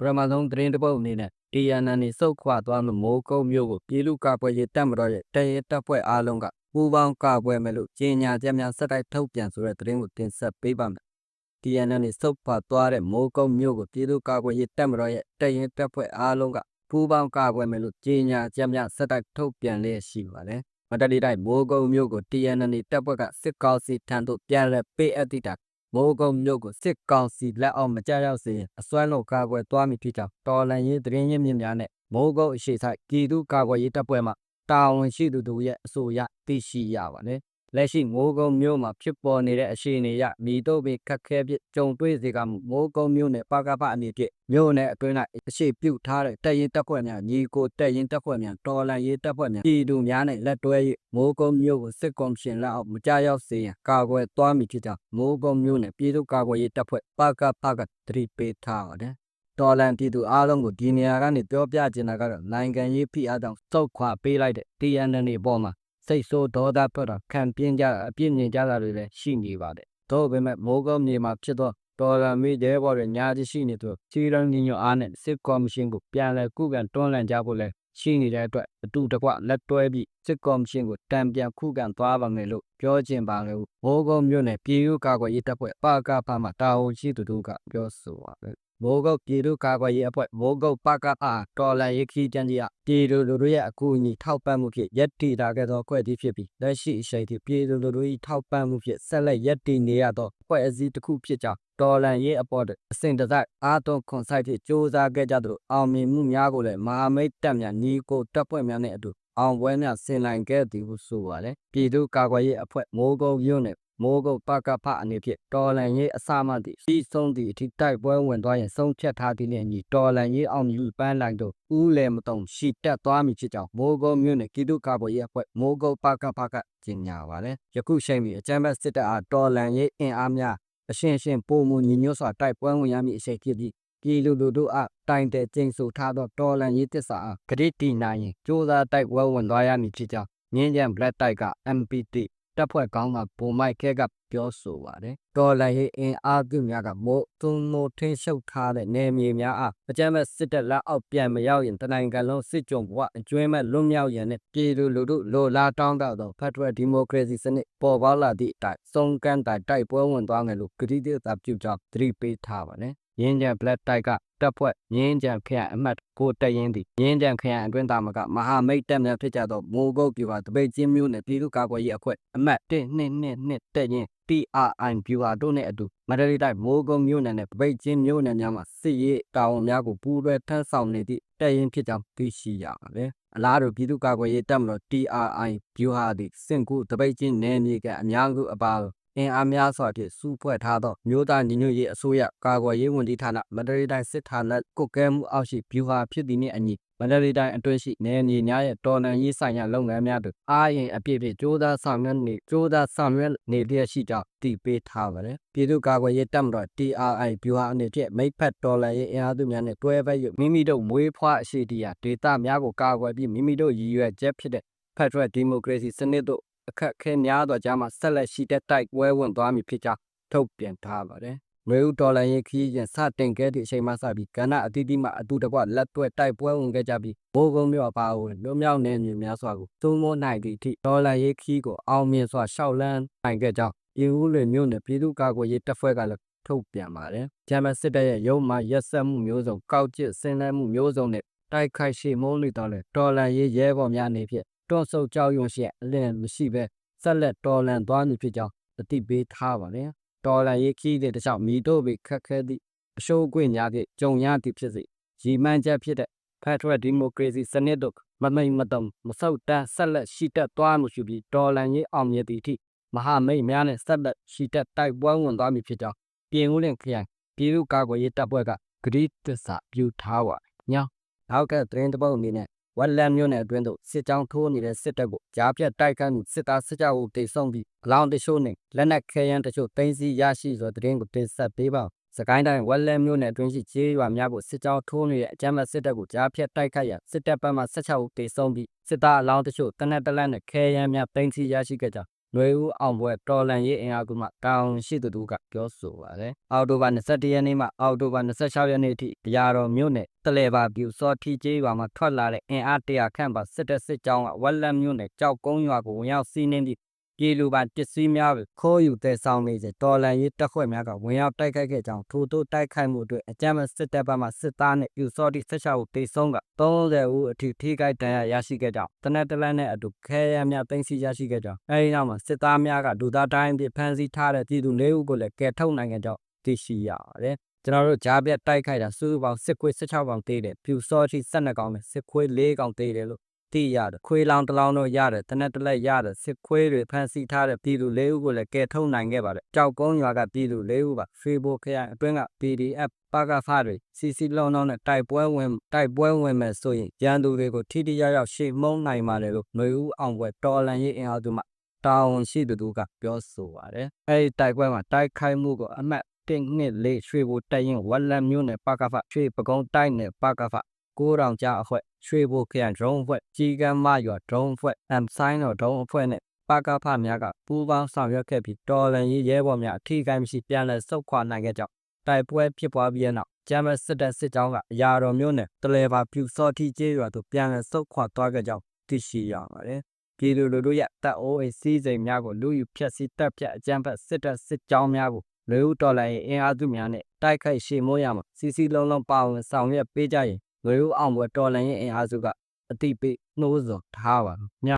ပထမဆုံးသတင်းတစ်ပုဒ်အနေနဲ့ TNN စုတ်ခွာသွားမှုမိုးကုတ်မျိုးကိုပြည်သူ့ကာကွယ်ရေးတပ်မတော်ရဲ့တရဲတပ်ဖွဲ့အားလုံးကပူးပေါင်းကာကွယ်မယ်လို့ကြေညာချက်များစက်တိုက်ထုတ်ပြန်ဆိုတဲ့သတင်းကိုတင်ဆက်ပေးပါမယ်။ TNN စုတ်ခွာသွားတဲ့မိုးကုတ်မျိုးကိုပြည်သူ့ကာကွယ်ရေးတပ်မတော်ရဲ့တရဲတပ်ဖွဲ့အားလုံးကပူးပေါင်းကာကွယ်မယ်လို့ကြေညာချက်များစက်တိုက်ထုတ်ပြန်လျက်ရှိပါတယ်။မတလီတိုင်းမိုးကုတ်မျိုးကို TNN တပ်ဖွဲ့ကစစ်ကောင်စီထံသို့ပြန်လည်ပေးအပ်သည့်တိုင် မိုးကုတ်မြို့ကိုစစ်ကောင်စီလက်အောက်မကျရောက်စေရင်အစွမ်းလုံးကာကွယ်သွားမည်ဖြစ်ကြောင်းတော်လန်ရေးသတင်းရင်းမြစ်များနဲ့မိုးကုတ်အရှိဆိုင်ပြည်သူ့ကာကွယ်ရေးတပ်ဖွဲ့မှတာဝန်ရှိသူတို့ရဲ့အဆိုအရသိရှိရပါတယ်။ လက်ရှိမိုးကုတ်မြို့မှာဖြစ်ပေါ်နေတဲ့အခြေအနေအရမိတို့ပင်ခက်ခဲပြကြုံတွေ့စေကမူမိုးကုတ်မြို့နယ်ပကပအနေဖြင့်မြို့နယ်အတွင်း၌အရှိပြုထားတဲ့တပ်ရင်းတပ်ဖွဲ့များညီကိုတပ်ရင်းတပ်ဖွဲ့များတော်လန်ရေးတပ်ဖွဲ့များပြည်သူများနဲ့လက်တွဲ၍မိုးကုတ်မြို့ကိုစစ်ကောင်ရှင်လက်အောက်မကြရောက်စေရန်ကာကွယ်သွားမည်ဖြစ်ကြောင်းမိုးကုတ်မြို့နယ်ပြည်သူ့ကာကွယ်ရေးတပ်ဖွဲ့ပကပကတတိပေးထားပါတယ်။တော်လန်ပြည်သူအားလုံးကိုဒီနေရာကနေပြောပြချင်တာကတော့နိုင်ငံရေးဖိအားတောင်စောက်ခွာပေးလိုက်တဲ့ TNN တွေအပေါ်မှာ စိတ်ဆိုးဒေါသထွက်တာခံပြင်းကြအပြစ်မြင်ကြတာတွေလည်းရှိနေပါတယ်။သို့ပေမဲ့မိုးကုတ်မြေမှာဖြစ်သောတော်လန်မိတဲ့ဘော်တွေညာကြီးရှိနေသူချီရန်ညီညွတ်အားနဲ့စစ်ကော်မရှင်ကိုပြန်လည်ကုကန်တွန်းလှန်ကြဖို့လဲရှိနေတဲ့အတွက်အတူတကွလက်တွဲပြီးစစ်ကော်မရှင်ကိုတံပြန်ခုခံသွားပါမယ်လို့ပြောချင်ပါလေ။မိုးကုတ်မြို့နယ်ပြည်သူ့ကာကွယ်ရေးတပ်ဖွဲ့ပကဖမှတာဝန်ရှိသူတို့ကပြောဆိုပါတယ်။ မိုးကုတ်ပြည်သူ့ကာကွယ်ရေးအဖွဲ့မိုးကုတ်ပကဖတော်လန်ရေးခီးကျန်းကြီးကပြည်သူလူထုရဲ့အကူအညီထောက်ပံ့မှုဖြင့်ရက်တီတာခဲ့သောအဖွဲ့အစည်းဖြစ်ပြီးလက်ရှိအချိန်ထိပြည်သူလူထု၏ထောက်ပံ့မှုဖြင့်ဆက်လက်ရက်တီနေရသောအဖွဲ့အစည်းတစ်ခုဖြစ်ကြောင်းတော်လန်ရေးအပေါ်အစဉ်တစိုက်အားသွန်ခွန်ဆိုင်ဖြင့်စ조사ခဲ့ကြသလိုအောင်မြင်မှုများကိုလည်းမဟာမိတ်တပ်များညီကိုတပ်ဖွဲ့များနဲ့အတူအောင်ပွဲများဆင်နိုင်ခဲ့သည်ဟုဆိုပါတယ်ပြည်သူ့ကာကွယ်ရေးအဖွဲ့မိုးကုတ်မြို့နယ် မိုးကုတ်ပကဖအနေဖြင့်တော်လန်ရေးအစမှသည့်ပြီးဆုံးသည့်အထိတိုက်ပွဲဝင်သွားရင်ဆုံးဖြတ်ထားသည့်နှင့်ညီတော်လန်ရေးအောင်မြင်ပန်းလိုက်တို့ဦးလည်းမတုံရှိတက်သွားမည်ဖြစ်ကြောင်းမိုးကုတ်မြို့နယ်ပြည်သူ့ကာကွယ်ရေးအဖွဲ့မိုးကုတ်ပကဖကကြေညာပါတယ်ယခုချိန်ပြီးအကြမ်းဖက်စစ်တပ်အားတော်လန်ရေးအင်အားများအရှင်ရှင်ပုံမူညီညွတ်စွာတိုက်ပွဲဝင်ရမည့်အချိန်ဖြစ်ပြီးပြည်လူလူတို့အားတိုင်တဲ့ကျင်းဆိုထားသောတော်လန်ရေးတစ္ဆာအားဂရိတီနိုင်ရင်စ조사တိုက်ပွဲဝင်သွားရမည်ဖြစ်ကြောင်းငင်းကြံ black တိုက်က MPT တပ်ဖွဲ့ကောင်းကဘုံမိုက်ခဲကပြောဆိုပါတယ်။တော်လန်ရေးအင်အားစုများကမို့သွန်းမို့ထင်းရှုပ်ထားတဲ့နေမြေများအားအကြမ်းမဲ့စစ်တပ်လက်အောက်ပြန်မရောက်ရင်တနိုင်ငံလုံးစစ်ကြုံဘဝအကျွမ်းမဲ့လွတ်မြောက်ရန်နဲ့ပြည်သူလူထုလိုလားတောင်းတသောဖက်ဒရယ်ဒီမိုကရေစီစနစ်ပေါ်ပေါက်လာသည့်အတိုင်းစုံကန့်တိုင်တိုက်ပွဲဝင်သွားမယ်လို့ကတိတည်တာပြုကြောင်းသတိပေးထားပါတယ်။ရင်းကြံ black တိုက်က တပ်ဖွဲ့ငင်းကြံခရိုင်အမှတ်ကိုတက်ရင်သည်ငင်းကြံခရိုင်အတွင်းသားမကမဟာမိတ်တပ်များဖြစ်ကြသောမိုးကုတ်ပြူဟာတပိတ်ချင်းမျိုးနဲ့ပြည်သူ့ကာကွယ်ရေးအဖွဲ့အမှတ်122တက်ရင် TRI ဗျူဟာတို့နဲ့အတူမန္တလေးတိုင်းမိုးကုတ်မြို့နယ်နဲ့ပိတ်ချင်းမြို့နယ်များမှာစစ်ရေးတာဝန်များကိုပူးတွဲထမ်းဆောင်နေသည့်တပ်ရင်းဖြစ်ကြောင်းသိရှိရပါတယ်။အလားတူပြည်သူ့ကာကွယ်ရေးတပ်မတော် TRI ဗျူဟာသည်စင်ကူတပိတ်ချင်းနယ်မြေကအများစုအပါ အင်အားများစွာဖြင့်စုဖွဲ့ထားသောမြို့သားညီညွတ်ရေးအစိုးရကာကွယ်ရေးဝန်ကြီးဌာနမန္တလေးတိုင်းစစ်ဌာနကုတ်ကဲမှုအောက်ရှိဗျူဟာဖြစ်သည်နှင့်အညီမန္တလေးတိုင်းအတွင်းရှိနယ်မြေများရဲ့တော်လှန်ရေးဆိုင်ရာလုပ်ငန်းများသို့အားရင်အပြည့်ဖြင့်ကြိုးစားဆောင်ရွက်နေကြိုးစားဆောင်ရွက်နေလျက်ရှိကြောင်းတည်ပေးထားပါတယ်။ပြည်သူ့ကာကွယ်ရေးတပ်မတော် TRI ဗျူဟာအနေဖြင့်မိဖက်တော်လှန်ရေးအင်အားစုများနဲ့တွဲဖက်၍မိမိတို့မွေးဖွားအရှိတရားဒေသများကိုကာကွယ်ပြီးမိမိတို့ရည်ရွယ်ချက်ဖြစ်တဲ့ဖက်ဒရယ်ဒီမိုကရေစီစနစ်သို့ အခက်ခဲများသောကြားမှာဆက်လက်ရှိတဲ့တိုက်ပွဲဝင်သွားမည်ဖြစ်ကြောင်းထုတ်ပြန်ထားပါတယ်။နွေဦးတော်လှန်ရေးခရီးရင်စတင်ခဲ့သည့်အချိန်မှစပြီးကဏ္ဍအသီးသီးမှအတူတကွလက်တွဲတိုက်ပွဲဝင်ခဲ့ကြပြီးဘိုးကုန်းမြို့အပါအဝင်လွမြောက်နေမြေများစွာကိုသုံးမိုးနိုင်သည့်အထိတော်လှန်ရေးခရီးကိုအောင်မြင်စွာရှောက်လန်းနိုင်ခဲ့ကြောင်းပြည်ဦးလွင်မြို့နယ်ပြည်သူ့ကာကွယ်ရေးတပ်ဖွဲ့ကလည်းထုတ်ပြန်ပါတယ်။ဂျမန်စစ်တပ်ရဲ့ရုံမှရက်ဆက်မှုမျိုးစုံကောက်ကျစ်ဆင်းလဲမှုမျိုးစုံနဲ့တိုက်ခိုက်ရှိမုန်းနေတော့လေတော်လန်ရေးရဲဘော်များအနေဖြင့် တွန့်ဆုတ်ကြောက်ရွံ့ရှိအလင်းမရှိဘဲဆက်လက်တော်လန်သွားမည်ဖြစ်ကြောင်းအတိပေးထားပါတယ်။တော်လန်ရေးခီးတဲ့တခြားမိတို့ bị ခက်ခဲသည့်အရှိုးအကွေ့များဖြင့်ကြုံရသည်ဖြစ်စေရီမှန်းချက်ဖြစ်တဲ့ Federal Democracy စနစ်တို့မမိတ်မတုံမဆုတ်တမ်းဆက်လက်ရှိတက်သွားမှုရှိပြီးတော်လန်ရေးအောင်မြင်သည့်အထိမဟာမိတ်များနဲ့ဆက်လက်ရှိတက်တိုက်ပွဲဝင်သွားမည်ဖြစ်ကြောင်းပြင်ဦးလင်ခရိုင်ပြည်သူ့ကာကွယ်ရေးတပ်ဖွဲ့ကဂရိတစ္ဆာပြုထားပါညောင်းနောက်ကသတင်းတပုတ်အနေနဲ့ ဝက်လန်မြို့နယ်အတွင်းသို့စစ်ကြောင်းထိုးနေတဲ့စစ်တပ်ကိုကြားပြတ်တိုက်ခိုက်မှုစစ်သားစစ်ကြောကိုတိတ်ဆုံပြီးအလောင်းတချို့နဲ့လက်နက်ခဲယမ်းတချို့တင်းစီရရှိဆိုတဲ့သတင်းကိုတင်ဆက်ပေးပါစကိုင်းတိုင်းဝက်လက်မြို့နယ်အတွင်းရှိကျေးရွာများကိုစစ်ကြောင်းထိုးနေတဲ့အကြမ်းဖက်စစ်တပ်ကိုကြားဖြတ်တိုက်ခိုက်ရစစ်တပ်ဘက်မှ16ဦးတေဆုံးပြီးစစ်သားအလောင်းတချို့တနက်တလက်နဲ့ခဲယမ်းများတင်းစီရရှိခဲ့ကြော င်းຫນွေဦးအောင်ပွဲတော်လန်ရေးအင်အားစုမှတာဝန်ရှိသူတို့ကပြောဆိုပါတယ်။အောက်တိုဘာ21ရက်နေ့မှအောက်တိုဘာ26ရက်နေ့ထိအရာတော်မြို့နယ်တလဲပါပြူစောထီကျေးရွာမှာထွက်လာတဲ့အင်အားတရာခန့်ပါစစ်တပ်စစ်ကြောင်းကဝက်လက်မြို့နယ်ကြောက်ကုန်းရွာကိုဝင်ရောက်စီးနင်းပြီး ပြည်လူပိုင်ပစ္စည်းများကိုခိုးယူတဲ့ဆောင်နေစဉ်တော်လန်ရေးတပ်ဖွဲ့များကဝင်ရောက်တိုက်ခိုက်ခဲ့ကြောင်းထို့သို့တိုက်ခိုက်မှုအတွက်အကြမ်းဖက်စစ်တပ်ဘက်မှစစ်သားနဲ့ပြူစောတိဆက်ချကိုတေဆုံးက30ဦးအထိထိခိုက်ဒဏ်ရာရရှိခဲ့ကြောင်းတနက်တလက်နဲ့အတူခဲရများသိမ်းဆည်းရရှိခဲ့ကြောင်းအဲဒီနောက်မှာစစ်သားများကဒူသားတိုင်းပြဖမ်းဆီးထားတဲ့ပြည်သူ၄ဦးကိုလည်းကယ်ထုတ်နိုင်ခဲ့ကြောင်းသိရှိရပါတယ်ကျွန်တော်တို့ဂျားပြတ်တိုက်ခိုက်တာစုစုပေါင်းစစ်ခွေး16ကောင်တေးတယ်ပြူစောတိ12ကောင်နဲ့စစ်ခွေး4ကောင်တေးတယ်လို့ သိရတယ်ခွေးလောင်တစ်လောင်တော့ရတယ်တနက်တစ်လက်ရတယ်စစ်ခွေးတွေဖမ်းဆီးထားတဲ့ပြည်သူ၄ဦးကိုလည်းကယ်ထုတ်နိုင်ခဲ့ပါတယ်ကြောက်ကုန်းရွာကပြည်သူ၄ဦးပါဖေဘိုခရိုင်အတွင်းက PDF ပါကဖားတွေစီစီလုံးလုံးနဲ့တိုက်ပွဲဝင်တိုက်ပွဲဝင်မဲ့ဆိုရင်ရန်သူတွေကိုထိထိရောက်ရောက်ရှေ့မှုန်းနိုင်ပါတယ်လို့ຫນွေဦးအောင်ပွဲတော်လန်ရေးအင်အားစုမှတာဝန်ရှိသူတို့ကပြောဆိုပါတယ်အဲဒီတိုက်ပွဲမှာတိုက်ခိုက်မှုကိုအမှတ်1နှစ်၄ရွှေဘူတက်ရင်ဝက်လက်မျိုးနဲ့ပါကဖရွှေပကုံးတိုက်နဲ့ပါကဖ ကိုးတောင်ကြားအဖွဲ့ရွှေဘူခရိုင်ဒရုန်းအဖွဲ့ကြီးကမ်းမရွာဒရုန်းအဖွဲ့အမ်ဆိုင်တော်ဒရုန်းအဖွဲ့နဲ့ပါကဖများကပူးပေါင်းဆောင်ရွက်ခဲ့ပြီးတော်လန်ရေးရဲဘော်များအထီးကိုင်းမရှိပြန်လည်ဆုတ်ခွာနိုင်ခဲ့ကြောင်းတိုက်ပွဲဖြစ်ပွားပြီးတဲ့နောက်ဂျမ်မတ်စစ်တပ်စစ်ကြောင်းကအရာတော်မျိုးနဲ့တလဲပါပြူစောတိကျေးရွာသို့ပြန်လည်ဆုတ်ခွာသွားခဲ့ကြောင်းသိရှိရပါတယ်ပြည်သူလူထုရဲ့တပ်အိုးအိမ်စီးစိမ်များကိုလူယူဖျက်ဆီးတပ်ဖြတ်အကြမ်းဖက်စစ်တပ်စစ်ကြောင်းများကိုလူဦးတော်လိုင်းအင်အားစုများနဲ့တိုက်ခိုက်ရှေမိုးရမှာစီစီလုံးလုံးပါဝင်ဆောင်ရွက်ပေးကြရင် လူဦးအောင်ပွဲတော်လိုင်းရဲ့အင်အားစုကအတိပေးနှိုးဆော်ထားပါည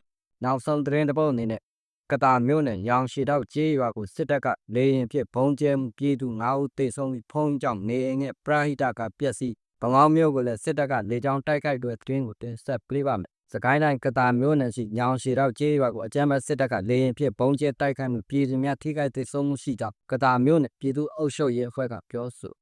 နောက်ဆုံးသတင်းတစ်ပုဒ်အနေနဲ့ကတာမြို့နယ်ရောင်ရှည်တော့ကျေးရွာကိုစစ်တပ်ကလေရင်ဖြစ်ဘုံကျဲမှုပြည်သူ9ဦးသေဆုံးပြီးဖုံးကြောင့်နေအိမ်နဲ့ပရဟိတကပျက်စီးဗမောင်းမြို့ကိုလည်းစစ်တပ်ကလေကြောင်းတိုက်ခိုက်တဲ့တွင်းကိုတင်ဆက်ပေးပါမယ်စကိုင်းတိုင်းကတာမြို့နယ်ရှိညောင်ရှည်တော့ကျေးရွာကိုအကြမ်းဖက်စစ်တပ်ကလေရင်ဖြစ်ဘုံကျဲတိုက်ခိုက်မှုပြည်သူများထိခိုက်သေဆုံးမှုရှိကြောင်းကတာမြို့နယ်ပြည်သူ့အုပ်ချုပ်ရေးအဖွဲ့ကပြောဆိုတယ်။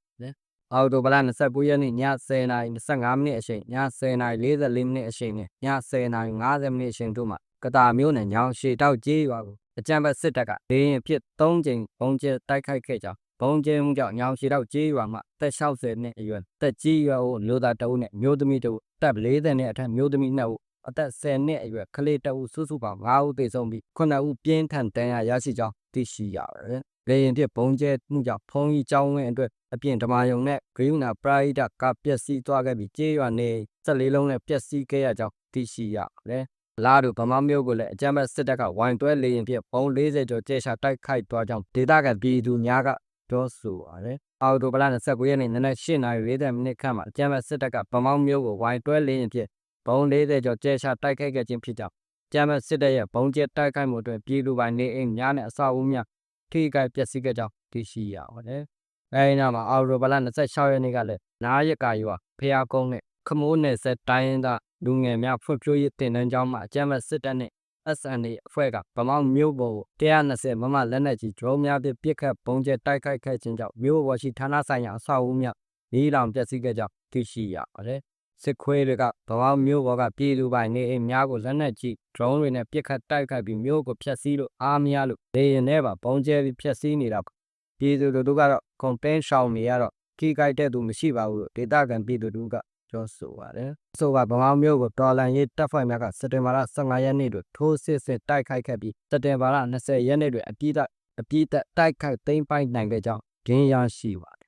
အော်တိုဘလ29ရက်နေ့ည10:25မိနစ်အချိန်ည10:44မိနစ်အချိန်နဲ့ည10:50မိနစ်အချိန်တို့မှာကတာမြို့နယ်ညောင်ရှည်တော့ကျေးရွာကိုအကြမ်းဖက်စစ်တပ်ကလေရင်ဖြစ်3ကြိမ်ဘုံကျဲတိုက်ခိုက်ခဲ့ကြောင်းဘုံကျဲမှုကြောင့်ညောင်ရှည်တော့ကျေးရွာမှာတက်60နှစ်အရွယ်တက်ကြီးရွာကိုလူသားတအုပ်နဲ့မျိုးသမီးတအုပ်တက်40နှစ်အထက်မျိုးသမီး2ဦးအသက်10နှစ်အရွယ်ကလေးတအုပ်စုစုပေါင်း9ဦးသေဆုံးပြီး9ဦးပြင်းထန်ဒဏ်ရာရရှိကြောင်းသိရှိရပါတယ်။ လေရင်ဖြစ်ဘုံကျဲမှုကြောင့်ဖုံးကြီးကျောင်းဝင်းအတွက်အပြင်ဓမာယုံနဲ့ဂရုဏာပရိဒကပျက်စီးသွားခဲ့ပြီးကျေးရွာနေ14လုံးနဲ့ပျက်စီးခဲ့ရကြောင်းသိရှိရပါတယ်။လာတို့ဗမာမျိုးကိုလည်းအကြမ်းဖက်စစ်တပ်ကဝိုင်းတွဲလေရင်ဖြစ်ဘုံ40ကျော်ကျဲချတိုက်ခိုက်သွားကြောင်းဒေသခံပြည်သူများကပြောဆိုပါတယ်။အော်တိုဘလ29ရက်နေ့နနက်8:40မိနစ်ခန့်မှာအကြမ်းဖက်စစ်တပ်ကဗမောင်းမျိုးကိုဝိုင်းတွဲလေရင်ဖြစ်ဘုံ40ကျော်ကျဲချတိုက်ခိုက်ခဲ့ခြင်းဖြစ်ကြောင်းကျမ်းမစစ်တပ်ရဲ့ဘုံကျဲတိုက်ခိုက်မှုအတွင်းပြည်သူပိုင်နေအိမ်များနဲ့အဆောက်အဦများ ထိခိုက်ပျက်စီးခဲ့ကြောင်းသိရှိရပါတယ်။အဲဒီနောက်မှာအော်တိုဘလ26ရက်နေ့ကလည်းနားရက်ကရွာဖျားကုန်းနဲ့ခမိုးနယ်ဆက်တိုင်းရင်းသားလူငယ်များဖွံ့ဖြိုးရေးတင်နန်းကျောင်းမှာအကြမ်းဖက်စစ်တပ်နဲ့ SNA အဖွဲ့ကဗမောင်းမြို့ပေါ်ကို120မမလက်နက်ကြီးဒရုန်းများဖြင့်ပစ်ခတ်ပုံကျဲတိုက်ခိုက်ခဲ့ခြင်းကြောင့်မြို့ပေါ်ရှိဌာနဆိုင်ရာအဆောက်အဦများနီးလောင်ပျက်စီးခဲ့ကြောင်းသိရှိရပါတယ်။ စစ်ခွေးတွေကဗမောင်းမြို့ပေါ်ကပြည်သူပိုင်နေအိမ်များကိုလက်နက်ကြီးဒရုန်းတွေနဲ့ပစ်ခတ်တိုက်ခိုက်ပြီးမြို့ကိုဖျက်ဆီးလို့အားမရလို့လေရင်ထဲမှာပုံကျဲပြီးဖျက်ဆီးနေတာပါပြည်သူတို့ကတော့ကွန်ပင်းရှောင်းနေရတော့ခိကိုက်တဲ့သူမရှိပါဘူးလို့ဒေတာကန်ပြည်သူတို့ကပြောဆိုပါတယ်။ဆိုပါဗမာမျိုးကိုတော်လန်ရေးတပ်ဖွဲ့များကစက်တင်ဘာလ15ရက်နေ့တွင်ထိုးစစ်ဆင်တိုက်ခိုက်ခဲ့ပြီးစက်တင်ဘာလ20ရက်နေ့တွင်အပြည့်အအပြည့်တိုက်ခိုက်သိမ်းပိုက်နိုင်ခဲ့ကြောင်းဂင်းရရှိပါ